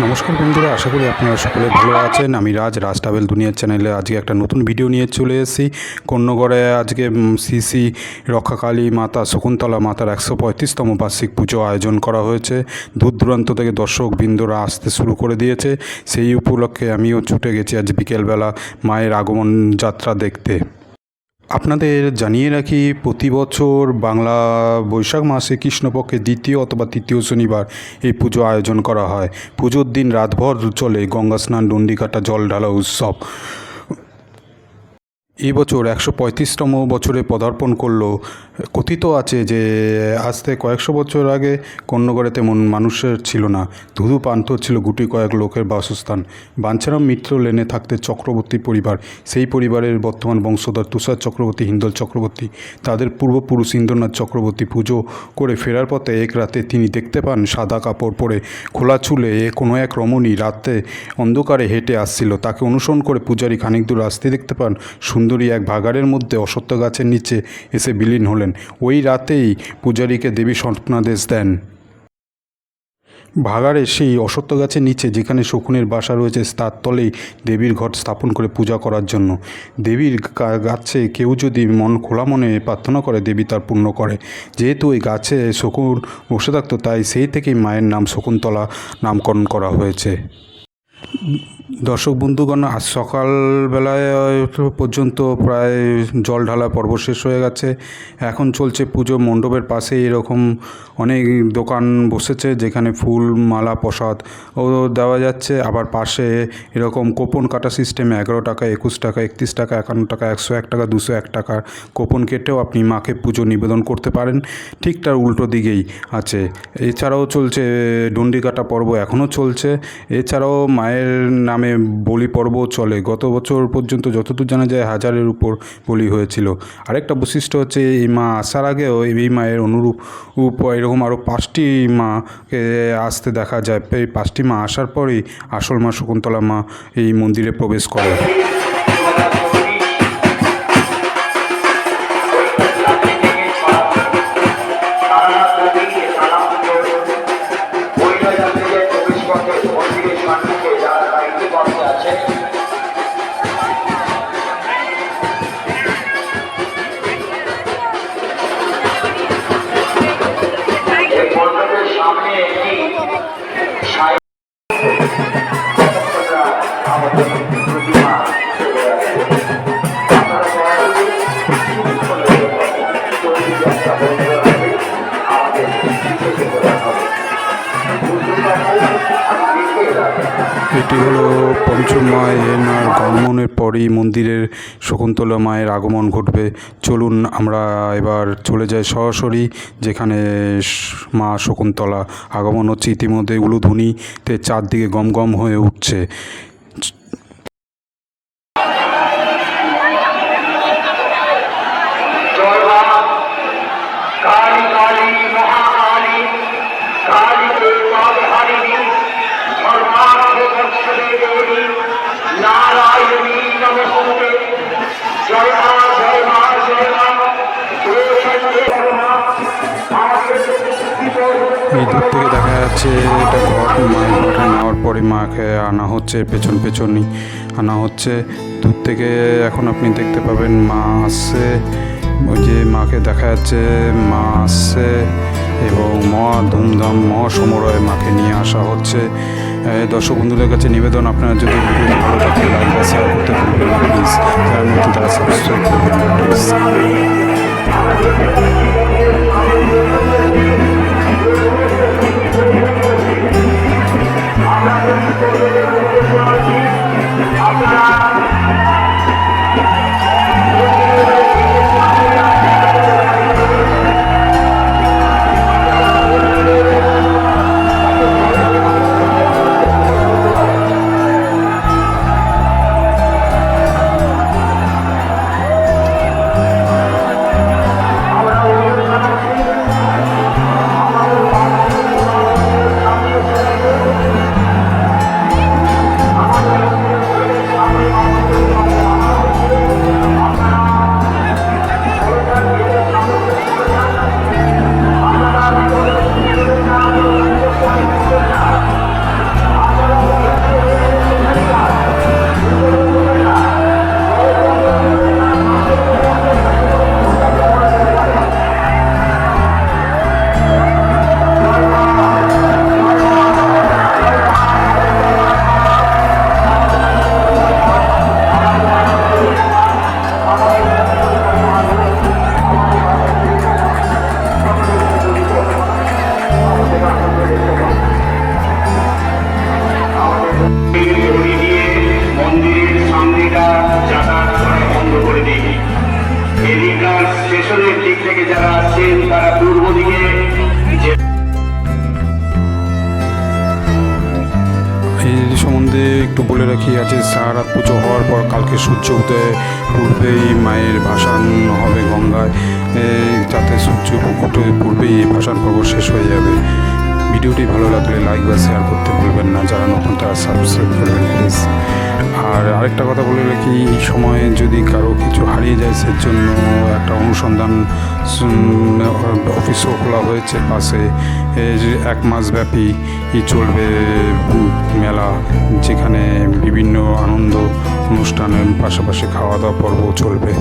নমস্কার বন্ধুরা, আশা করি আপনারা সকলে ভালো আছেন। আমি রাজ রাজ ট্রাভেল দুনিয়ার চ্যানেলে আজকে একটা নতুন ভিডিও নিয়ে চলে এসেছি। কন্যগড়ে আজকে শ্রী রক্ষাকালী মাতা শকুন্তলা মাতার একশো পঁয়ত্রিশতম বার্ষিক পুজো আয়োজন করা হয়েছে। দূর দূরান্ত থেকে দর্শক বৃন্দরা আসতে শুরু করে দিয়েছে। সেই উপলক্ষে আমিও ছুটে গেছি আজ বিকেলবেলা মায়ের আগমন যাত্রা দেখতে। আপনাদের জানিয়ে রাখি, প্রতি বছর বাংলা বৈশাখ মাসে কৃষ্ণপক্ষে দ্বিতীয় অথবা তৃতীয় শনিবার এই পুজো আয়োজন করা হয়। পুজোর দিন রাতভর চলে গঙ্গা স্নান ডন্ডিকাটা জল ঢালা উৎসব। এই বছর একশো পঁয়ত্রিশতম বছরে পদার্পণ করল। কথিত আছে যে, আজ থেকে কয়েকশো বছর আগে কন্যগড়ে তেমন মানুষের ছিল না। ধুধু প্রান্ত ছিল গুটি কয়েক লোকের বাসস্থান। বাঞ্ছারাম মিত্র লেনে থাকতে চক্রবর্তী পরিবার। সেই পরিবারের বর্তমান বংশধর তুষার চক্রবর্তী, হিন্দল চক্রবর্তী। তাদের পূর্বপুরুষ ইন্দ্রনাথ চক্রবর্তী পুজো করে ফেরার পথে এক রাতে তিনি দেখতে পান সাদা কাপড় পরে খোলা চুলে এ কোনো এক রমণী রাতে অন্ধকারে হেঁটে আসছিল। তাকে অনুসরণ করে পূজারী খানিক দূর আসতে দেখতে পান সুন্দরী এক ভাগাড়ের মধ্যে অসত্য গাছের নিচে এসে বিলীন হলেন। ওই রাতেই পূজারীকে দেবী স্বপ্নাদেশ দেন। ভাগাড়ে সেই অসত্য গাছের নিচে যেখানে শকুনের বাসা রয়েছে, তার তলেই দেবীর ঘট স্থাপন করে পূজা করার জন্য। দেবীর গাছে কেউ যদি মন খোলা মনে প্রার্থনা করে, দেবী তার পূর্ণ করে। যেহেতু ওই গাছে শকুন বসে থাকতো, তাই সেই থেকেই মায়ের নাম শকুন্তলা নামকরণ করা হয়েছে। দর্শক বন্ধুগণ, আজ সকালবেলায় পর্যন্ত প্রায় জল ঢালা পর্ব শেষ হয়ে গেছে। এখন চলছে পুজো মণ্ডপের পাশে। এরকম অনেক দোকান বসেছে যেখানে ফুল, মালা, প্রসাদ ও দেওয়া যাচ্ছে। আবার পাশে এরকম কোপন কাটা সিস্টেমে এগারো টাকা, একুশ টাকা, একত্রিশ টাকা, একান্ন টাকা, একশো এক টাকা, দুশো এক টাকার কোপন কেটেও আপনি মাকে পুজো নিবেদন করতে পারেন। ঠিক তার উল্টো দিকেই আছে। এছাড়াও চলছে ডন্ডি কাটা পর্ব এখনও চলছে। এছাড়াও মায়ের নামে বলি পর্ব চলে। গত বছর পর্যন্ত যতদূর জানা যায় হাজারের উপর বলি হয়েছিল। আরেকটা বৈশিষ্ট্য হচ্ছে এই মা আসার আগেও এই মায়ের অনুরূপ এরকম আরও পাঁচটি মাকে আসতে দেখা যায়। এই পাঁচটি মা আসার পরেই আসল মা শকুন্তলা মা এই মন্দিরে প্রবেশ করে। পরেই মন্দিরের শকুন্তলা মায়ের আগমন ঘটবে। চলুন আমরা এবার চলে যাই সরাসরি, যেখানে মা শকুন্তলা আগমন হচ্ছে। ইতিমধ্যে উলুধুনিতে চারদিকে গম গম হয়ে উঠছে। যাচ্ছে এটা ঘট মায়ের ঘটে নেওয়ার পরে মাকে আনা হচ্ছে, পেছন পেছনই আনা হচ্ছে। দূর থেকে এখন আপনি দেখতে পাবেন মা আসছে, ওই যে মাকে দেখা যাচ্ছে, মা আসছে এবং মহা ধুমধাম, মহা সমারোহে মাকে নিয়ে আসা হচ্ছে। দর্শক বন্ধুদের কাছে নিবেদন, আপনারা যদি ভালো থাকে লাইক বা শেয়ার করতে ভুলবেন না প্লিজ তারা সাবস্ক্রাইব করবেন প্লিজ এদিককার স্টেশনের দিক থেকে যারা তারা পূর্ব দিকে এই সম্বন্ধে একটু বলে রাখি আছে সারা পুজো হওয়ার পর কালকে সূর্য উদয়, পূর্বেই মায়ের ভাসান হবে গঙ্গায়। যাতে সূর্য উঠে পূর্বেই এই ভাসান পর্ব শেষ হয়ে যাবে। ভিডিওটি ভালো লাগলে লাইক বা শেয়ার করতে ভুলবেন না। সাবস্ক্রাইব করবেন প্লিজ আর আরেকটা কথা বলে রাখি, এই সময়ে যদি কারও কিছু হারিয়ে যায় সে জন্য একটা অনুসন্ধান অফিসও খোলা হয়েছে পাশে। এক মাস ব্যাপী চলবে মেলা, যেখানে বিভিন্ন আনন্দ অনুষ্ঠানের পাশাপাশি খাওয়া দাওয়া পর্বও চলবে।